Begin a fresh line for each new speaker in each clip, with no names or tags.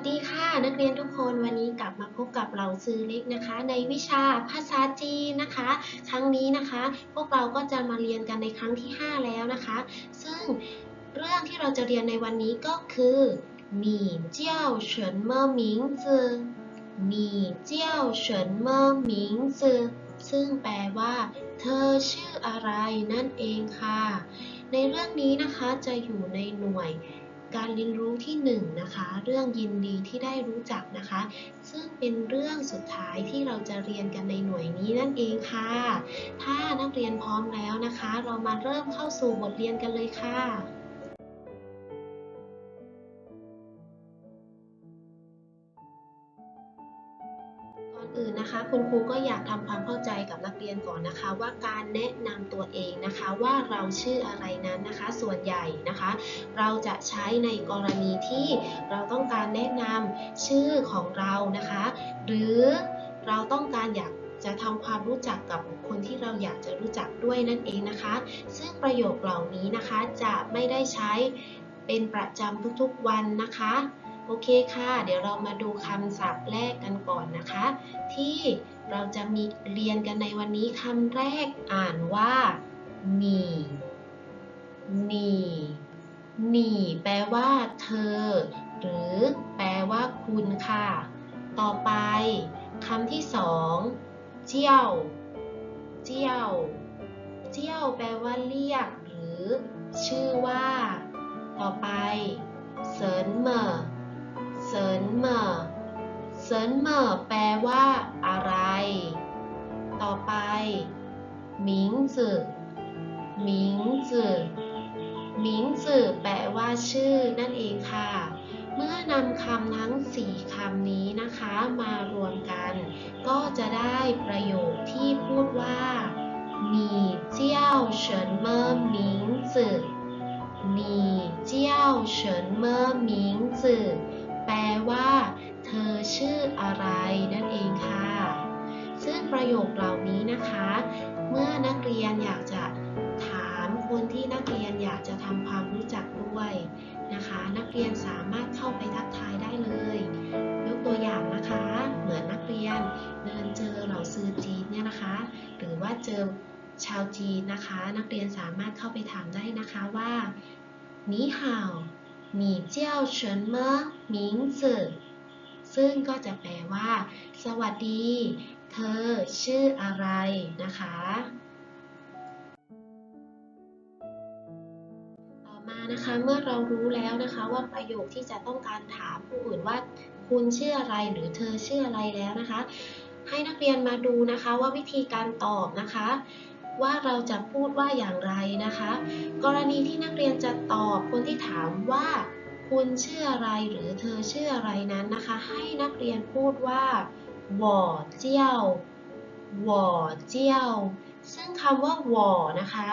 สดีค่ะ นักเรียนทุกคนวันนี้กลับมาพบกับเราซือเล็กนะคะ ในวิชาภาษาจีนนะคะ ครั้งนี้นะคะ พวกเราก็จะมาเรียนกันในครั้งที่ 5 แล้วนะคะ ซึ่งเรื่องที่เราจะเรียนในวันนี้ก็คือหมี่เจ้าเฉินเม่อหมิงจือหมี่เจ้าเฉินเม่อหมิงจือซึ่งแปลว่า เธอชื่ออะไรนั่นเองค่ะ ในเรื่องนี้นะคะจะอยู่ในหน่วย การเรียนรู้ที่1นงนะคะ เรื่องยินดีที่ได้รู้จักนะคะ ซึ่งเป็นเรื่องสุดท้ายที่เราจะเรียนกันในหน่วยนี้นั่นเองค่ะ ถ้านักเรียนพร้อมแล้วนะคะ เรามาเริ่มเข้าสู่บทเรียนกันเลยค่ะ คะคุณครูก็อยากทำความเข้าใจกับนักเรียนก่อนนะคะ ว่าการแนะนำตัวเองนะคะว่าเราชื่ออะไรนั้นนะคะ ส่วนใหญ่นะคะ เราจะใช้ในกรณีที่เราต้องการแนะนำชื่อของเรานะคะ หรือเราต้องการอยากจะทำความรู้จักกับบุคคลที่เราอยากจะรู้จักด้วยนั่นเองนะคะ ซึ่งประโยคเหล่านี้นะคะจะไม่ได้ใช้เป็นประจำทุกๆวันนะคะ โอเคค่ะ เดี๋ยวเรามาดูคำศัพท์แรกกันก่อนนะคะ ที่เราจะมีเรียนกันในวันนี้คำแรกอ่านว่าหนีหนีหนีแปลว่า เธอ หรือแปลว่าคุณค่ะ ต่อไปคำที่สองเจียวเจียวเจียวแปลว่าเรียก หรือ ชื่อว่า ต่อไปเซินเหมอ เซินเหมอเซินเหมอแปลว่าอะไร ต่อไปหมิงจื่อหมิงจื่อหมิงจื่อแปลว่าชื่อนั่นเองค่ะ เมื่อนำคำทั้ง 4คำนี้นะคะ มารวมกัน ก็จะได้ประโยคที่พูดว่า你叫什么名字你叫什么名字 แปลว่า เธอชื่ออะไรนั่นเองค่ะ ซึ่งประโยคเหล่านี้นะคะ เมื่อนักเรียนอยากจะถามคนที่นักเรียนอยากจะทำความรู้จักด้วยนะคะ นักเรียนสามารถเข้าไปทักทายได้เลยยกตัวอย่างนะคะ เหมือนนักเรียนเดินเจอเหล่าซื้อจีนเนี่ยนะคะ หรือว่าเจอชาวจีนนะคะ นักเรียนสามารถเข้าไปถามได้นะคะว่า หนีเจ้าเฉินเมอหงจื่อซึ่งก็จะแปลว่า สวัสดี เธอชื่ออะไรนะคะ ต่อมานะคะเมื่อเรารู้แล้วนะคะว่าประโยคที่จะต้องการถามผู้อื่นว่า คุณชื่ออะไรหรือเธอชื่ออะไรแล้วนะคะ ให้นักเรียนมาดูนะคะว่าวิธีการตอบนะคะ ว่าเราจะพูดว่าอย่างไรนะคะ กรณีที่นักเรียนจะตอบคนที่ถามว่า คุณชื่ออะไรหรือเธอชื่ออะไรนั้นนะคะ ให้นักเรียนพูดว่าหวอเจี้ยวหวอเจี้ยว ซึ่งคำว่าหวอนะคะ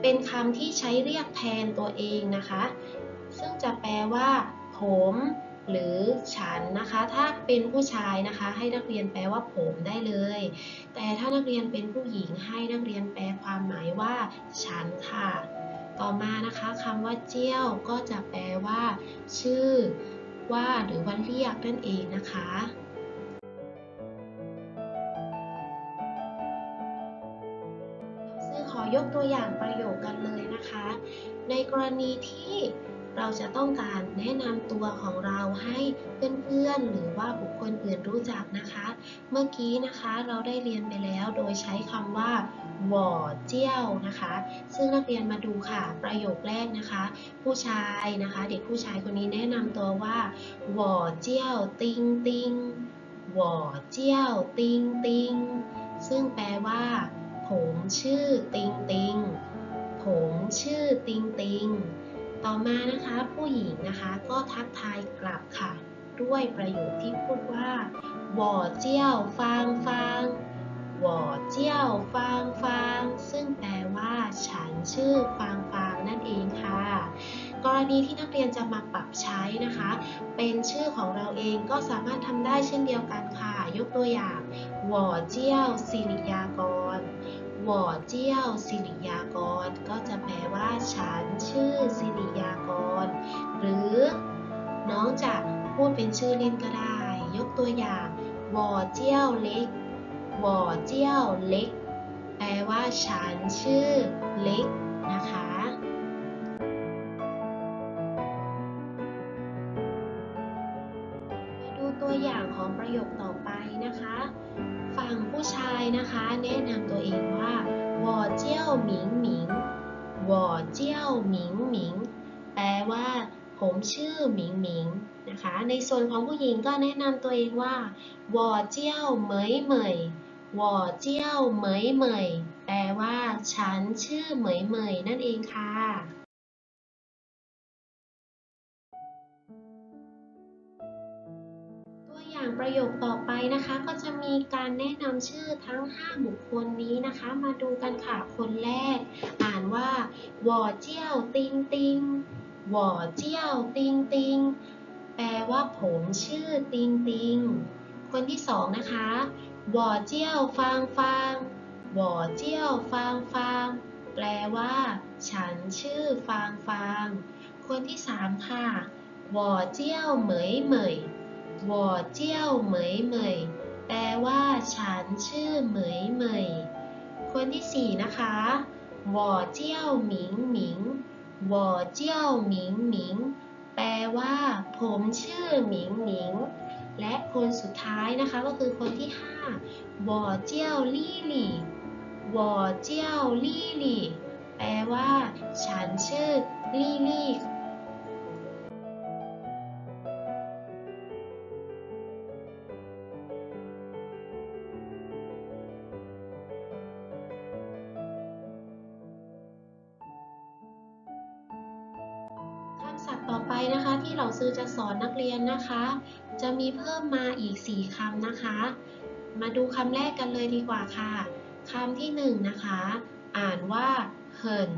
เป็นคำที่ใช้เรียกแทนตัวเองนะคะ ซึ่งจะแปลว่า ผม หรือฉันนะคะ ถ้าเป็นผู้ชายนะคะ ให้นักเรียนแปลว่าผมได้เลย แต่ถ้านักเรียนเป็นผู้หญิงให้นักเรียนแปลความหมายว่า ฉันค่ะ ต่อมานะคะคำว่าเจี้ยวก็จะแปลว่า ชื่อ ว่าหรือว่าเรียกนั่นเองนะคะขอยกตัวอย่างประโยคกันเลยนะคะ ในกรณีที่ เราจะต้องการแนะนำตัวของเราให้เพื่อนๆ หรือว่าบุคคลอื่นรู้จักนะคะ เมื่อกี้นะคะเราได้เรียนไปแล้วโดยใช้คำว่าหว่อเจี้ยวนะคะ ซึ่งนักเรียนมาดูค่ะ ประโยคแรกนะคะ ผู้ชายนะคะ เด็กผู้ชายคนนี้แนะนำตัวว่าหว่อเจี้ยวติงติงหว่อเจี้ยวติงติงซึ่งแปลว่า ผมชื่อติงติงผมชื่อติงติง ต่อมานะคะผู้หญิงนะคะก็ทักทายกลับค่ะ ด้วยประโยคที่พูดว่าหว่อเจี้ยวฟางฟางหว่อเจี้ยวฟางฟางซึ่งแปลว่า ฉันชื่อฟางฟางนั่นเองค่ะ กรณีที่นักเรียนจะมาปรับใช้นะคะ เป็นชื่อของเราเองก็สามารถทำได้เช่นเดียวกันค่ะ ยกตัวอย่างวอเจี้ยวสิริยากร หว่อเจี้ยวสิริยากร ก็จะแปลว่าฉันชื่อสิริยากร หรือน้องจะพูดเป็นชื่อเล่นก็ได้ ยกตัวอย่างวอเจี้ยวเล็กวอเจี้ยวเล็ก แปลว่าฉันชื่อเล็กนะคะมาดูตัวอย่างของประโยคต่อายนะคะ แนะนำตัวเองว่าวอเจี้ยวหมิงหมิงวอเจี้ยวหมิงหมิงแปลว่าผมชื่อหมิงหมิงนะคะ ในส่วนของผู้หญิงก็แนะนำตัวเองว่าวอเจี้ยวเหมยเหมยวอเจี้ยวเหมยเหมยแปลว่า ฉันชื่อเหมยเหมยนั่นเองค่ะ ประโยคต่อไปนะคะ ก็จะมีการแนะนำชื่อทั้ง 5 บุคคลนี้นะคะ มาดูกันค่ะ คนแรก อ่านว่าหวอเจี้ยวติงติงหวอเจี้ยวติงติงแปลว่าผมชื่อติงติงคนที่สองนะคะหวอเจี้ยวฟางฟางหวอเจี้ยวฟางฟางแปลว่า ฉันชื่อฟางฟางคนที่สามค่ะหวอเจี้ยวเหมยเหมย วอเจี้ยวเหมยเหมย แปลว่า ฉันชื่อเหมยเหมย คนที่สี่นะคะวอเจี้ยวหมิงหมิงวอเจี้ยวหมิงหมิง แปลว่า ผมชื่อหมิงหมิง และคนสุดท้ายนะคะก็คือคนที่ห้าวอเจี้ยวลี่ลี่วอเจี้ยวลี่ลี่ แปลว่า ฉันชื่อลี่ลี่ อจะสอนนักเรียนนะคะ จะมีเพิ่มมาอีก 4คำนะคะ มาดูคำแรกกันเลยดีกว่าค่ะคำที่1นะคะ อ่านว่าเหิน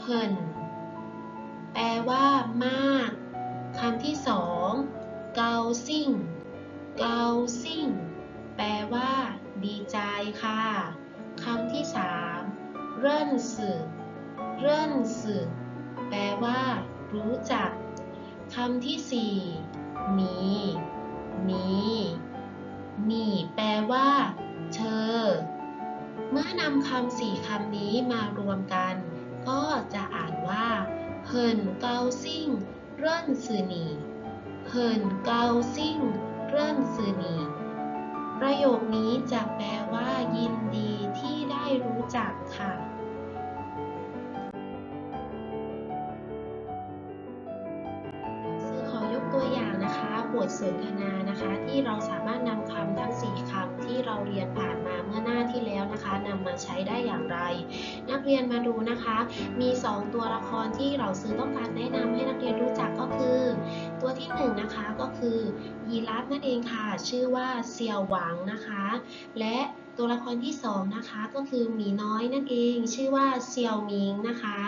เหินแปลว่ามากคำที่2เกาซิ่งเกาซิ่งแปลว่า ดีใจค่ะคำที่3เริ่นสื่อเริ่นสื่อแปลว่า รู้จัก คำที่สี่มี มี มีแปลว่า เธอ เมื่อนำคำสี่คำนี้มารวมกัน ก็จะอ่านว่าเฮินเกาซิ่ง เริ่นซือนีเฮินเกาซิ่ง เริ่นซือนีประโยคนี้จะแปลว่ายินดีที่ได้รู้จักค่ะ ทสนทนานะคะ ที่เราสามารถนำคำทั้ง 4คำที่เราเรียนผ่านมาเมื่อหน้าที่แล้วนะคะนำมาใช้ได้อย่างไร นักเรียนมาดูนะคะ มี 2 ตัวละครที่เราซื้อต้องการแนะนำให้นักเรียนรู้จักก็คือ ตัวที่ 1 นะคะก็คือยีราฟนั่นเองค่ะ ชื่อว่าเซียวหวังนะคะ และตัวละครที่ 2 นะคะก็คือหมีน้อยนั่นเองชื่อว่าเซียวหมิงนะคะ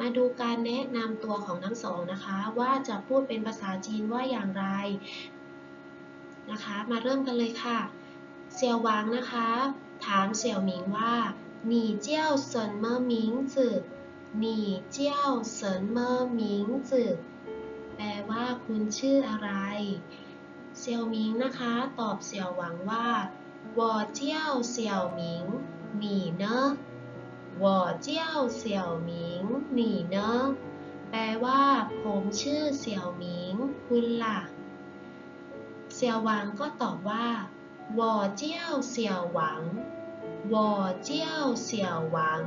มาดูการแนะนำตัวของทั้งสองนะคะ ว่าจะพูดเป็นภาษาจีนว่าอย่างไรนะคะ มาเริ่มกันเลยค่ะเซียวหวังนะคะ ถามเสี่ยวหมิงว่าหนีเจ้าเซินเมอร์หมิงจือหนีเจ้าเซินเมอร์หมิงจือแปลว่า วอเจ้าเสี่ยวหมิงหนีเนาะวอเจ้าเสี่ยวหมิงหนีเนาะแปลว่าผมชื่อเสี่ยวหมิงคุณล่ะ เสี่ยวหวังก็ตอบว่าวอเจ้าเสี่ยวหวังวอเจ้าเสี่ยวหวัง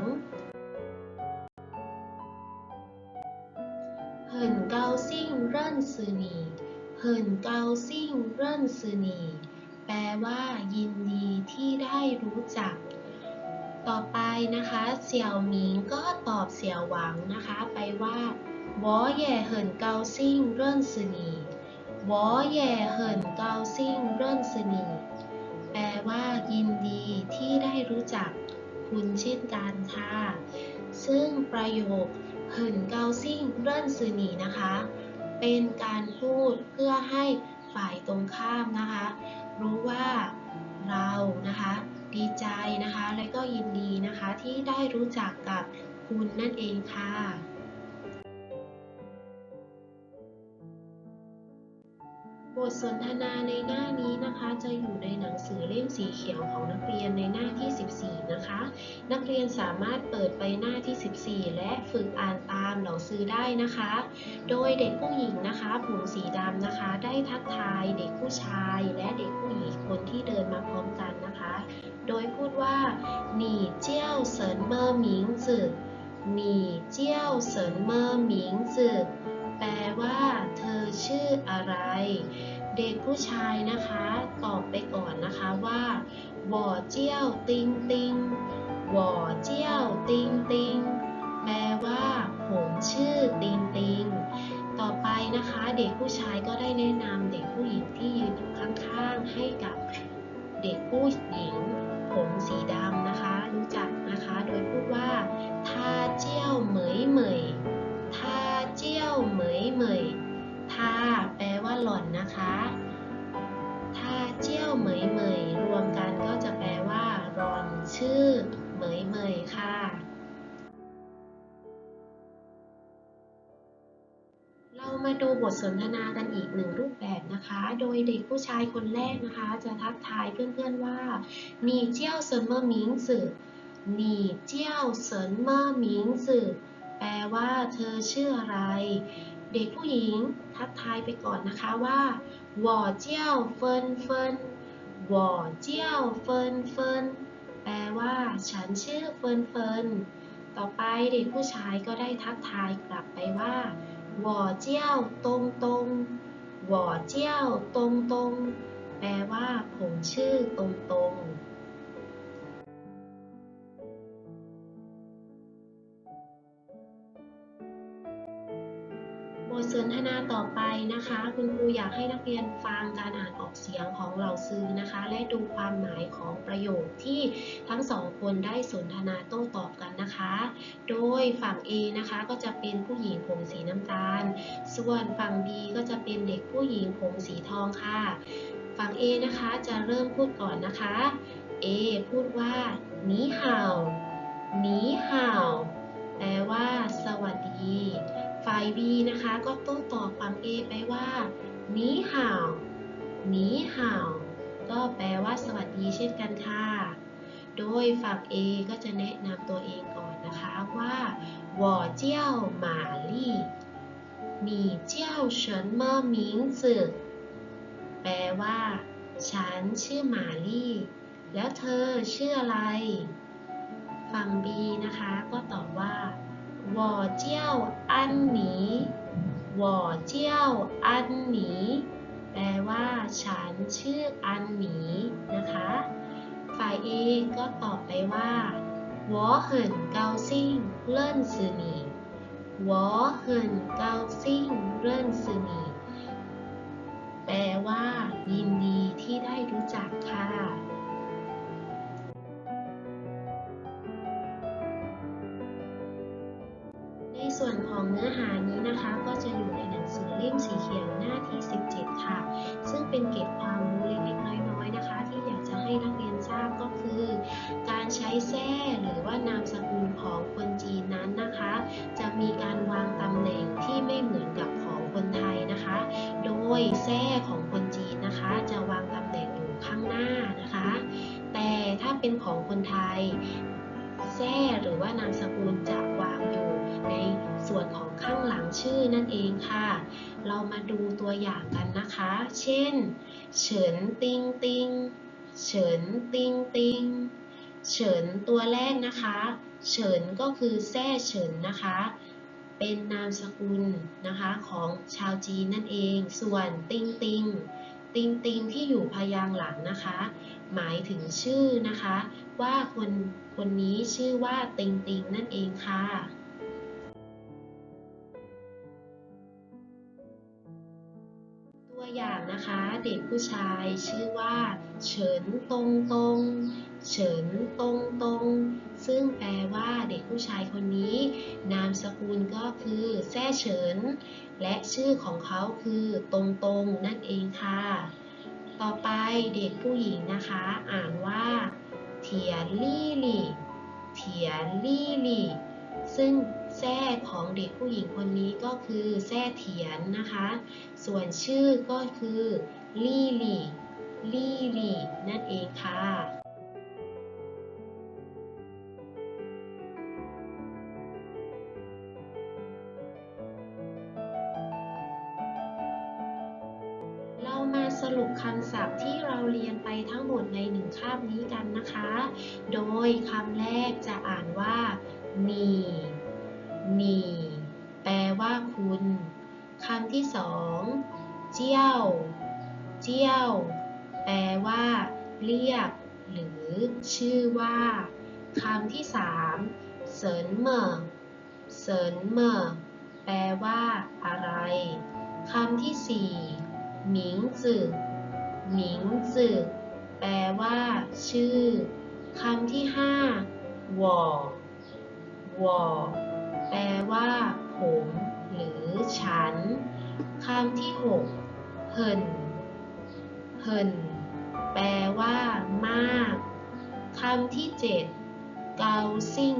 เหินเกาซิ่งเริ่นซือนีเหินเกาซิ่งเริ่นซือนี แปลว่า ยินดีที่ได้รู้จัก ต่อไปนะคะเสี่ยวหมิงก็ตอบเสี่ยวหวังนะคะ ไปว่าวอแยเฮิ่นเกา我也很高兴认识你我也很高兴认识你แปลว่า ยินดีที่ได้รู้จักคุณเช่นกันค่ะ ซึ่งประโยคเหินเกาซิ่งเริ่นซืหนีนะคะ เป็นการพูดเพื่อให้ฝ่ายตรงข้ามนะคะ รู้ว่าเรานะคะดีใจนะคะและก็ยินดีนะคะที่ได้รู้จักกับคุณนั่นเองค่ะ บทสนทนาในหน้านี้นะคะจะอยู่ในหนังสือเล่มสีเขียวของนักเรียนในหน้าที่ 14 นักเรียนสามารถเปิดไปหน้าที่ 14 และฝึกอ่านตามเหล่าซื้อได้นะคะ โดยเด็กผู้หญิงนะคะผมสีดำนะคะ ได้ทักทายเด็กผู้ชาย และเด็กผู้หญิงคนที่เดินมาพร้อมกันนะคะ โดยพูดว่าหนีเจี้ยวเซินเมอร์หมิงจือหนีเจี้ยวเซินเมอร์หมิงจือแปลว่าเธอชื่ออะไร เด็กผู้ชายนะคะ ตอบไปก่อนนะคะว่าหว่อเจี้ยวติงติง หว่อเจี้ยวติงติง แปลว่า ผมชื่อติงติง โดยเด็กผู้ชายคนแรกนะคะ จะทักทายเพื่อนๆว่าหนีเจียวเซินเมอร์งสื่อนีเจียเซินเมอร์งสื่อแปลว่าเธอชื่ออะไร เด็กผู้หญิงทักทายไปก่อนนะคะว่าหวอเจียวเฟินเฟินหวอเจียวเฟินเฟินแปลว่าฉันชื่อเฟินเฟินต่อไปเด็กผู้ชายก็ได้ทักทายกลับไปว่าหวอเจียวตรงตรง 我叫ตงตงแปลว่าผมชื่อตรงตง สนทนาต่อไปนะคะ คุณครูอยากให้นักเรียนฟังการอ่านออกเสียงของเหล่าซื้อนะคะ และดูความหมายของประโยคที่ทั้งสองคนได้สนทนาโต้ตอบกันนะคะ โดยฝั่ง A นะคะก็จะเป็นผู้หญิงผมสีน้ำตาล ส่วนฝั่ง B ก็จะเป็นเด็กผู้หญิงผมสีทองค่ะ ฝั่ง A นะคะจะเริ่มพูดก่อนนะคะ A พูดว่าหนีห่าวหนีห่าวแปลว่า สวัสดี ฝ่าย B นะคะก็โต้ตอบฝั่ง A ไปว่าหนีห่าวหนีห่าว ก็แปลว่า สวัสดีเช่นกันค่ะ โดยฝั่ง A ก็จะแนะนำตัวเองก่อนนะคะว่า我叫玛丽你叫什么名字แปลว่า ฉันชื่อหมาลี่ แล้วเธอชื่ออะไร ฝั่ง B นะคะก็ตอบว่า วอเจียวอันหนีวอเจียอันหนีแปลว่าฉันชื่ออันหนีนะคะ ฝ่ายเ A ก็ตอบไปว่าวอเหินเกาซิ่งเลิ่นซือหนีวอเหินเกาซิ่งเลิ่นซือหนีแปลว่ายินดีที่ได้รู้จักค่ะ ส่วนของเนื้อหานี้นะคะ ก็จะอยู่ในหนังสือเล่มสีเขียวหน้าที่ 17 ค่ะ ซึ่งเป็นเกร็ดความรู้เล็กๆน้อยๆนะคะ ที่อยากจะให้นักเรียนทราบก็คือ การใช้แท้หรือว่านามสกุลของคนจีนนั้นนะคะ จะมีการวางตำแหน่งที่ไม่เหมือนกับของคนไทยนะคะ โดยแท้ของคนจีนนะคะ จะวางตำแหน่งอยู่ข้างหน้านะคะ แต่ถ้าเป็นของคนไทยแท้หรือว่านามสกุลจะวางอยู่ใน ส่วนของข้างหลังชื่อนั่นเองค่ะ เรามาดูตัวอย่างกันนะคะ เช่น เฉินติงติง เฉินติงติง เฉินตัวแรกนะคะ เฉินก็คือแท้เฉินนะคะ เป็นนามสกุลนะคะของชาวจีนนั่นเอง ส่วนติงติงติงติงที่อยู่พยางค์หลังนะคะ หมายถึงชื่อนะคะ ว่าคนคนนี้ชื่อว่าติงติงนั่นเองค่ะ นะคะ เด็กผู้ชายชื่อว่า เฉินตงตง เฉินตงตง ซึ่งแปลว่าเด็กผู้ชายคนนี้ นามสกุลก็คือแซ่เฉิน และชื่อของเขาคือตงตงนั่นเองค่ะ ต่อไปเด็กผู้หญิงนะคะ อ่านว่าเถียนลี่ลี่เถียนลี่ลี่ซึ่ง แซแท้ของเด็กผู้หญิงคนนี้ก็คือแท้เถียนนะคะ ส่วนชื่อก็คือลี่ลี่ลี่ลี่นั่นเองค่ะเรามาสรุปคำศัพท์ที่เราเรียนไปทั้งหมดในหนึ่งคาบนี้กันนะคะ โดยคำแรกจะอ่านว่า นี นีแปลว่าคุณคำที่สองเจี้ยว เจี้ยว แปลว่า เรียก หรือ ชื่อว่าคำที่สามเสินเหมอเสินเหมอแปลว่า อะไรคำที่สี่หมิงจือหมิงจือแปลว่า ชื่อคำที่ห้าวอวอ แปลว่า ผม หรือฉันคำที่หกเหินเหินแปลว่า มากคำที่เจ็ดเกาซิ่ง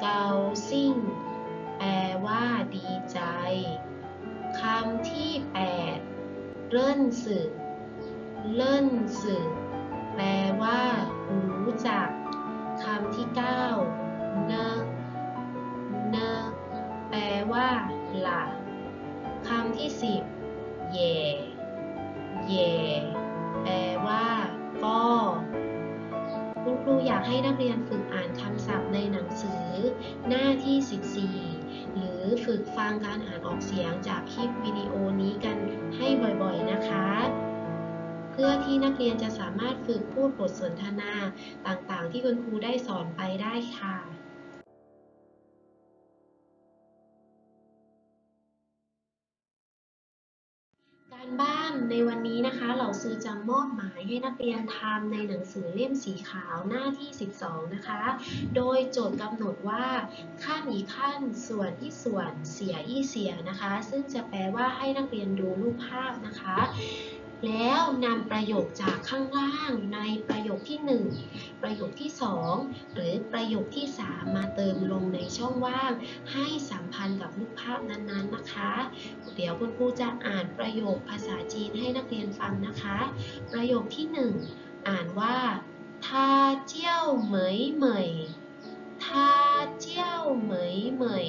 เกาซิ่ง แปลว่า ดีใจคำที่แปดเริ่นสึกเริ่นสึก แปลว่า รู้จักคำที่เก้าเนอะ เนอแปลว่าล่ะคำที่สิบแย่แย่แปลว่า ก็คุณครูอยากให้นักเรียนฝึกอ่านคำศัพท์ในหนังสือ หน้าที่ 14 หรือฝึกฟังการอ่านออกเสียงจากคลิปวิดีโอนี้กันให้บ่อยๆนะคะ เพื่อที่นักเรียนจะสามารถฝึกพูดบทสนทนาต่างๆ ที่คุณครูได้สอนไปได้ค่ะ วันนี้นะคะเราซื้อจะมอบหมายให้นักเรียนทำในหนังสือเล่มสีขาวหน้าที่ 12 นะคะ โดยโจทย์กำหนดว่าขั้นอีขั้นส่วนที่ส่วนเสียอีเสียนะคะ ซึ่งจะแปลว่าให้นักเรียนดูรูปภาพนะคะ แล้วนำประโยคจากข้างล่างในประโยคที่ 1 ประโยคที่ 2 หรือประโยคที่ 3 มาเติมลงในช่องว่าง ให้สัมพันธ์กับรูปภาพนั้นๆนะคะ เดี๋ยวคุณครูจะอ่านประโยคภาษาจีนให้นักเรียนฟังนะคะ ประโยคที่ 1 อ่านว่าทาเจี้ยวเหมยเหมยทาเจี้ยวเหมยเหมย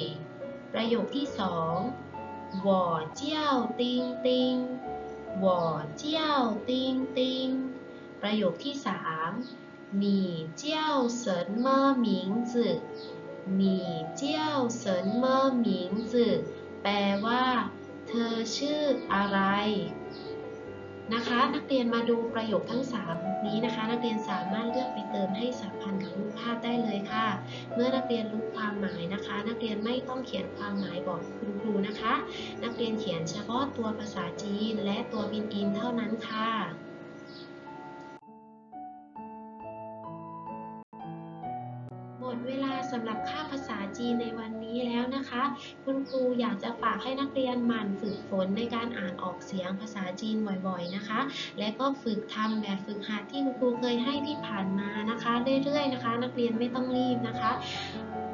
ประโยคที่2หว่อเจี้ย วติงติงหว่อเจี้ยวติงติงประโยคที่ 3你叫什么名字你叫什么名字แปลว่า เธอชื่ออะไร นะคะ นักเรียนมาดูประโยคทั้ง 3 นี้นะคะ นักเรียนสามารถเลือกไปเติมให้สัมพันธ์กับรูปภาพได้เลยค่ะ เมื่อนักเรียนรู้ความหมายนะคะ นักเรียนไม่ต้องเขียนความหมายบอกคุณครูนะคะ นักเรียนเขียนเฉพาะตัวภาษาจีน และตัวบินอินเท่านั้นค่ะ สำหรับค่าภาษาจีนในวันนี้แล้วนะคะ คุณครูอยากจะฝากให้นักเรียนหมั่นฝึกฝนในการอ่านออกเสียงภาษาจีนบ่อยๆนะคะ และก็ฝึกทำแบบฝึกหัดที่คุณครูเคยให้ที่ผ่านมานะคะ เรื่อยๆนะคะ นักเรียนไม่ต้องรีบนะคะ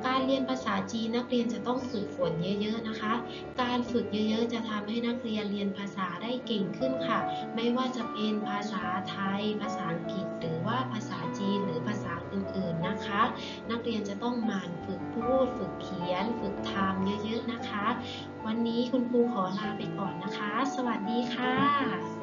การเรียนภาษาจีนนักเรียนจะต้องฝึกฝนเยอะๆนะคะ การฝึกเยอะๆ จะทำให้นักเรียนเรียนภาษาได้เก่งขึ้นค่ะ ไม่ว่าจะเป็นภาษาไทย ภาษาอังกฤษ หรือว่าภาษาจีนหรือภาษาอื่นๆนะคะ นักเรียนจะต้องหมั่นฝึกพูด ฝึกเขียน ฝึกทำเยอะๆนะคะ วันนี้คุณครูขอลาไปก่อนนะคะ สวัสดีค่ะ